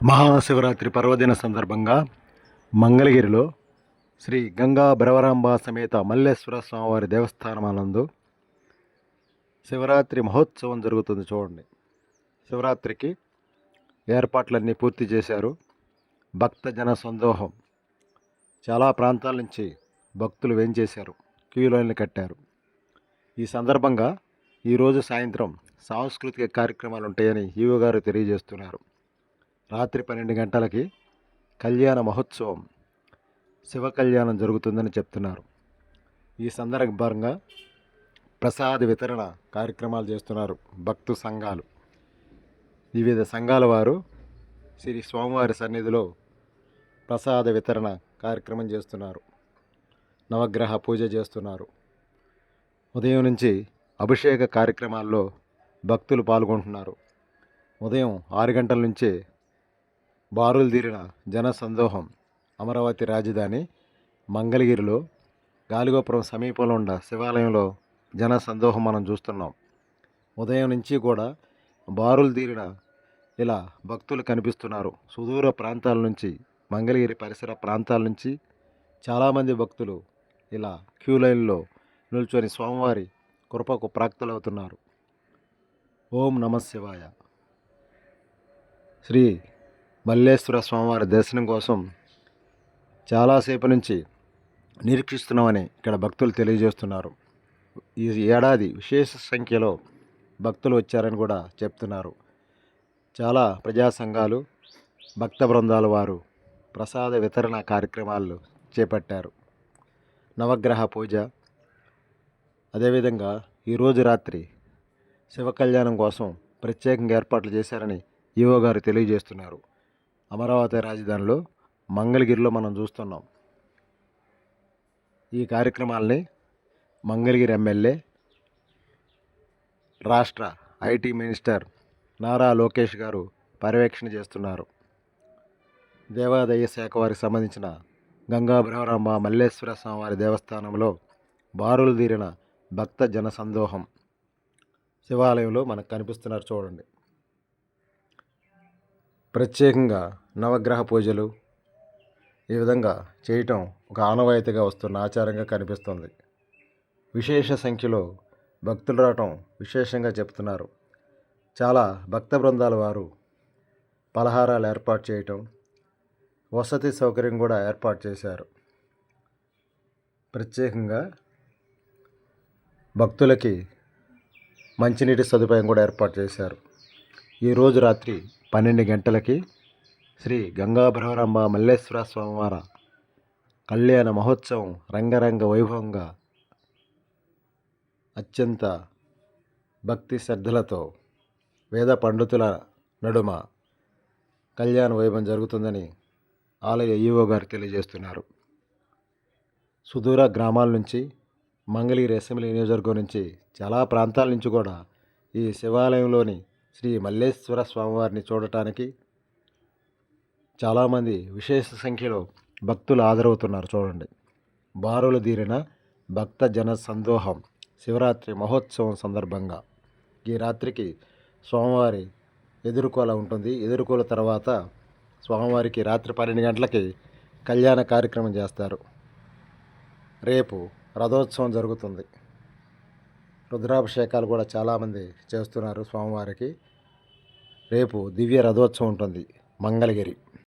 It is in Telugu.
మహాశివరాత్రి పర్వదిన సందర్భంగా మంగళగిరిలో శ్రీ గంగా భరవరాంబ సమేత మల్లేశ్వర స్వామివారి దేవస్థానమానందు శివరాత్రి మహోత్సవం జరుగుతుంది చూడండి. శివరాత్రికి ఏర్పాట్లన్నీ పూర్తి చేశారు. భక్త జన సందోహం. చాలా ప్రాంతాల నుంచి భక్తులు వేంచేశారు. క్యూ లైన్లు కట్టారు. ఈ సందర్భంగా ఈరోజు సాయంత్రం సాంస్కృతిక కార్యక్రమాలు ఉంటాయని ఈవో గారు తెలియజేస్తున్నారు. రాత్రి పన్నెండు గంటలకి కళ్యాణ మహోత్సవం శివ కళ్యాణం జరుగుతుందని చెప్తున్నారు. ఈ సందర్భంగా ప్రసాద వితరణ కార్యక్రమాలు చేస్తున్నారు భక్తు సంఘాలు. వివిధ సంఘాల వారు శ్రీ స్వామివారి సన్నిధిలో ప్రసాద వితరణ కార్యక్రమం చేస్తున్నారు. నవగ్రహ పూజ చేస్తున్నారు. ఉదయం నుంచి అభిషేక కార్యక్రమాల్లో భక్తులు పాల్గొంటున్నారు. ఉదయం ఆరు గంటల నుంచే బారులు తీరిన జనసందోహం అమరావతి రాజధాని మంగళగిరిలో గాలిగోపురం సమీపంలో ఉన్న శివాలయంలో జన సందోహం మనం చూస్తున్నాం. ఉదయం నుంచి కూడా బారులు తీరిన ఇలా భక్తులు కనిపిస్తున్నారు. సుదూర ప్రాంతాల నుంచి మంగళగిరి పరిసర ప్రాంతాల నుంచి చాలామంది భక్తులు ఇలా క్యూ లైన్లో నిల్చొని స్వామివారి కృపకు ప్రాక్తులవుతున్నారు ఓం నమ శివాయ. శ్రీ మల్లేశ్వర స్వామివారి దర్శనం కోసం చాలాసేపు నుంచి నిరీక్షిస్తున్నామని ఇక్కడ భక్తులు తెలియజేస్తున్నారు. ఈ ఏడాది విశేష సంఖ్యలో భక్తులు వచ్చారని కూడా చెప్తున్నారు. చాలా ప్రజా సంఘాలు భక్త బృందాల వారు ప్రసాద వితరణ కార్యక్రమాలు చేపట్టారు. నవగ్రహ పూజ అదేవిధంగా ఈరోజు రాత్రి శివ కళ్యాణం కోసం ప్రత్యేకంగా ఏర్పాట్లు చేశారని ఈవో గారు తెలియజేస్తున్నారు. అమరావతి రాజధానిలో మంగళగిరిలో మనం చూస్తున్నాం. ఈ కార్యక్రమాల్ని మంగళగిరి ఎమ్మెల్యే రాష్ట్ర ఐటీ మినిస్టర్ నారా లోకేష్ గారు పర్యవేక్షణ చేస్తున్నారు. దేవాదాయ శాఖ వారికి సంబంధించిన గంగా మల్లేశ్వర స్వామివారి దేవస్థానంలో బారులు తీరిన భక్త జనసందోహం శివాలయంలో మనకు కనిపిస్తున్నారు చూడండి. ప్రత్యేకంగా నవగ్రహ పూజలు ఈ విధంగా చేయటం ఒక ఆనవాయితీగా వస్తున్న ఆచారంగా కనిపిస్తుంది. విశేష సంఖ్యలో భక్తులు రావటం విశేషంగా చెప్తున్నారు. చాలా భక్త బృందాల వారు పలహారాలు ఏర్పాటు చేయటం వసతి సౌకర్యం కూడా ఏర్పాటు చేశారు. ప్రత్యేకంగా భక్తులకి మంచినీటి సదుపాయం కూడా ఏర్పాటు చేశారు. ఈరోజు రాత్రి పన్నెండు గంటలకి శ్రీ గంగాభ్రవరంబ మల్లేశ్వర స్వామివార కళ్యాణ మహోత్సవం రంగరంగ వైభవంగా అత్యంత భక్తి శ్రద్ధలతో వేద పండితుల నడుమ కళ్యాణ వైభవం జరుగుతుందని ఆలయ ఈవో గారు తెలియజేస్తున్నారు. సుదూర గ్రామాల నుంచి మంగళగిరి అసెంబ్లీ నియోజకవర్గం నుంచి చాలా ప్రాంతాల నుంచి కూడా ఈ శివాలయంలోని శ్రీ మల్లేశ్వర స్వామివారిని చూడటానికి చాలామంది విశేష సంఖ్యలో భక్తులు హాజరవుతున్నారు చూడండి. బారులు దీరిన భక్త జన సందోహం శివరాత్రి మహోత్సవం సందర్భంగా ఈ రాత్రికి స్వామివారి ఎదుర్కోల ఉంటుంది. ఎదుర్కోల తర్వాత స్వామివారికి రాత్రి పన్నెండు గంటలకి కళ్యాణ కార్యక్రమం చేస్తారు. రేపు రథోత్సవం జరుగుతుంది. రుద్రాభిషేకాలు కూడా చాలామంది చేస్తున్నారు స్వామివారికి. రేపు దివ్య రథోత్సవం ఉంటుంది మంగళగిరి.